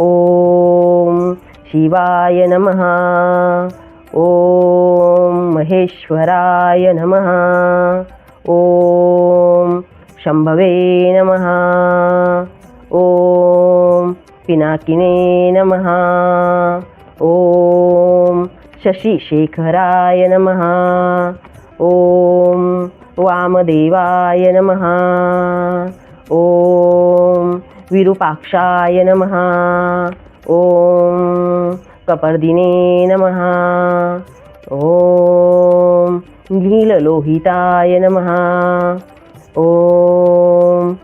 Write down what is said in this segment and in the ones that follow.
ॐ शिवाय नमः। ॐ महेश्वराय नमः। ॐ शम्भवे नमः। ॐ पिनाकिने नमः। ॐ शशिशेखराय नमः। ॐ वामदेवाय नमः। ॐ विरूपाक्षाय नमः। ॐ कपर्दिने नमः। ॐ नीललोहिताय नमः। ॐ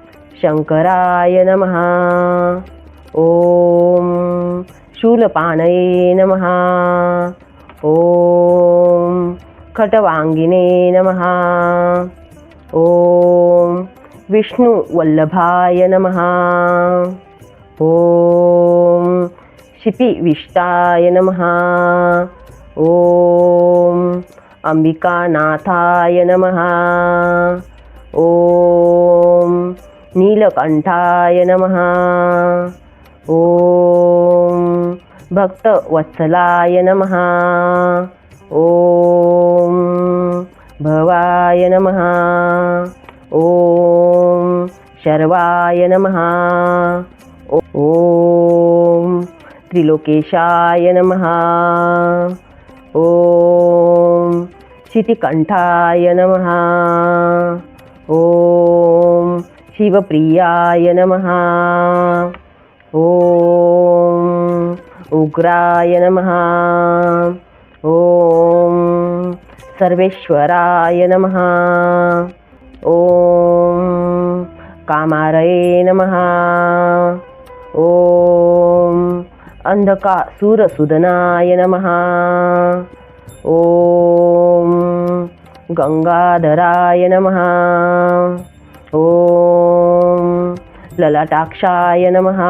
शङ्कराय नमः। ॐ शूलपाणये नमः। ॐ खटवाङ्गिने नमः। ॐ विष्णुवल्लभाय नमः। ॐ शिपिविष्टाय नमः। ॐ अम्बिकानाथाय नमः। ॐ नीलकण्ठाय नमः। ॐ भक्तवत्सलाय नमः। ॐ भवाय नमः। ॐ शर्वाय नमः। ॐ त्रिलोकेशाय नमः। ॐ शितिकण्ठाय नमः। ॐ शिवप्रियाय नमः। ॐ उग्राय नमः। ॐ सर्वेश्वराय नमः। ॐ कामारये नमः। ॐ अन्धकासुरसुदनाय नमः। ॐ गङ्गाधराय नमः। ॐ ललाटाक्षाय नमः।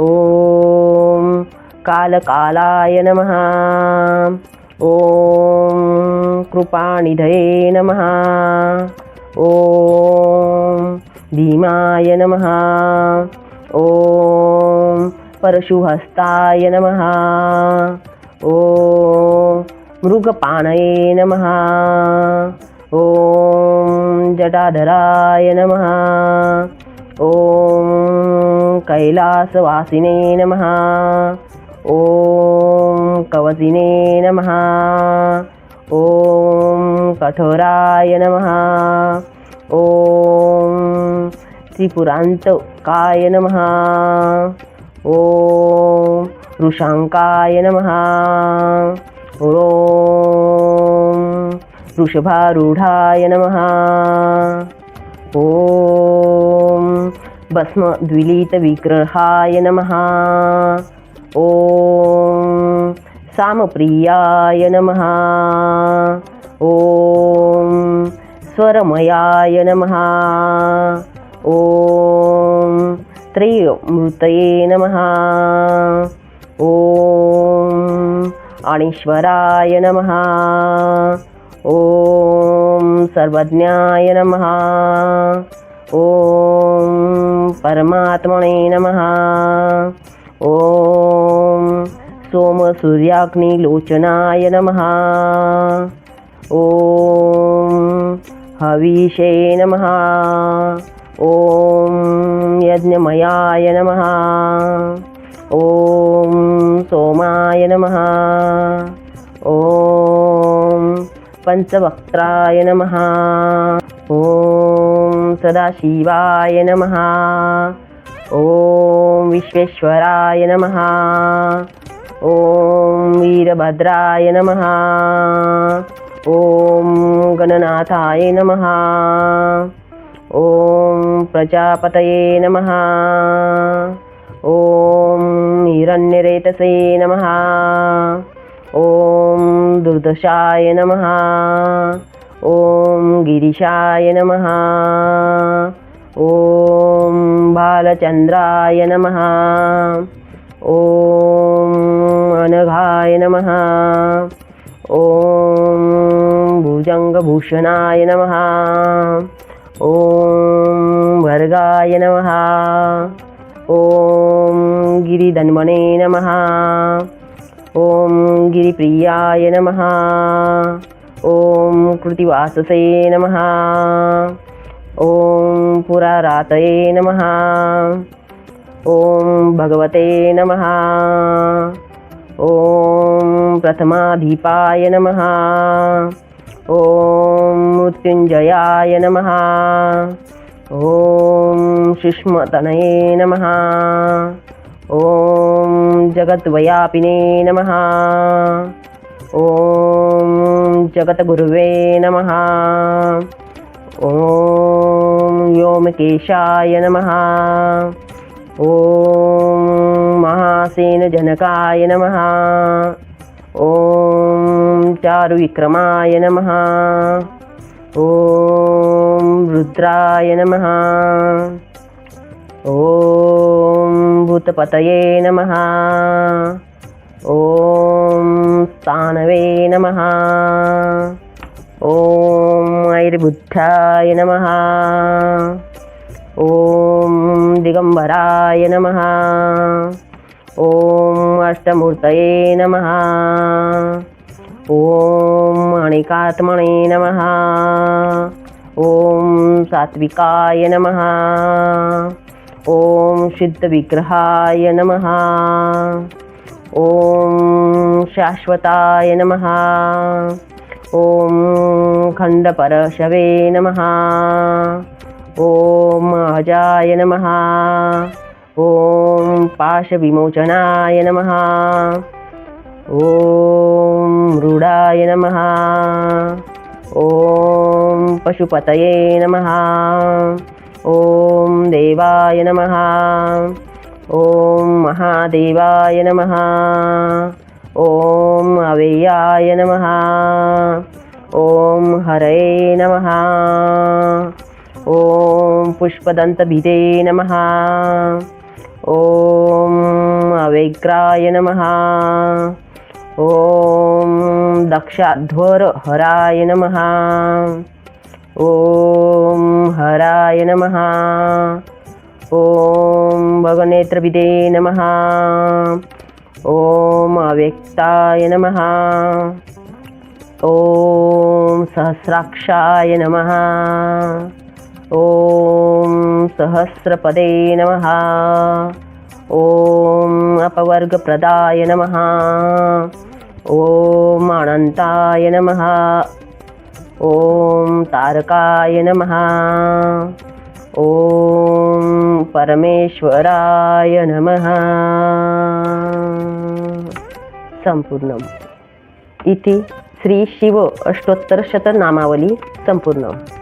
ॐ कालकालाय नमः। ॐ कृपानिधये नमः। ॐ भीमाय नमः। ॐ परशुहस्ताय नमः। ॐ मृगपाणये नमः। ॐ जटाधराय नमः। ॐ कैलासवासिने नमः। ॐ कवचिने नमः। ॐ कठोराय नमः। ॐ त्रिपुरान्तकाय नमः। ॐ वृषाङ्काय नमः। ॐ वृषभारूढाय नमः। ॐ भस्मद्विलीतविग्रहाय नमः। ॐ सामप्रियाय नमः। ॐ स्वरमयाय नमः। ॐ त्रयमृतये नमः। ॐ अणीश्वराय नमः। ॐ सर्वज्ञाय नमः। ॐ परमात्मने नमः। ॐ सोमसूर्याग्निलोचनाय नमः। ॐ हविषे नमः। ॐ यज्ञमयाय नमः। ॐ सोमाय नमः। ॐ पञ्चवक्त्राय नमः। ॐ सदाशिवाय नमः। ॐ विश्वेश्वराय नमः ॐ वीरभद्राय नमः। ॐ गणनाथाय नमः। ॐ प्रजापतये नमः। ॐ हिरण्यरेतसे नमः। ॐ दुर्दशाय नमः। ॐ गिरिशाय नमः। ॐ बालचन्द्राय नमः। ॐ अनघाय नमः। ॐ भुजङ्गभूषणाय नमः। ॐ भर्गाय नमः। ॐ गिरि गिरिधन्वने नमः। ॐ गिरिप्रियाय नमः। ॐ कृतिवाससे नमः। ॐ पुरारातये नमः। ॐ भगवते नमः। ॐ प्रथमाधिपाय नमः। ॐ मृत्युञ्जयाय नमः। ॐ सुष्मतनये नमः। ॐ जगद्वयापिने नमः। ॐ जगद्गुरुवे नमः। ॐ व्योमकेशाय नमः। ॐ महासेनजनकाय नमः। ॐ चारुविक्रमाय नमः। ॐ रुद्राय नमः। ॐ भूतपतये नमः। ॐ स्थानवे नमः। ॐ ऐर्बुद्धाय नमः ॐ दिगम्बराय नमः। ॐ अष्टमूर्तये नमः। ॐ मणिकात्मणे नमः। ॐ सात्विकाय नमः। ॐ सिद्धविग्रहाय नमः। ॐ शाश्वताय नमः। ॐ खंडपरशवे नमः। ॐ अजाय नमः। ॐ पाशविमोचनाय नमः। ॐ रूढाय नमः। ॐ पशुपतये नमः। ॐ देवाय नमः। ॐ महादेवाय नमः। ॐ अवेयाय नमः। ॐ हरये नमः। ॐ पुष्पदन्तभिदे नमः। ॐ अवेग्राय नमः। ॐ दक्षाध्वरहराय नमः। ॐ हराय नमः। ॐ भगनेत्रविदे नमः। ॐ अव्यक्ताय नमः। ॐ सहस्राक्षाय नमः। ॐ सहस्रपदे नमः। ॐ अपवर्गप्रदाय नमः। ॐ अनन्ताय नमः। ॐ तारकाय नमः। ॐ परमेश्वराय नमः। सम्पूर्णम् इति श्रीशिव अष्टोत्तरशतनामावली सम्पूर्णम्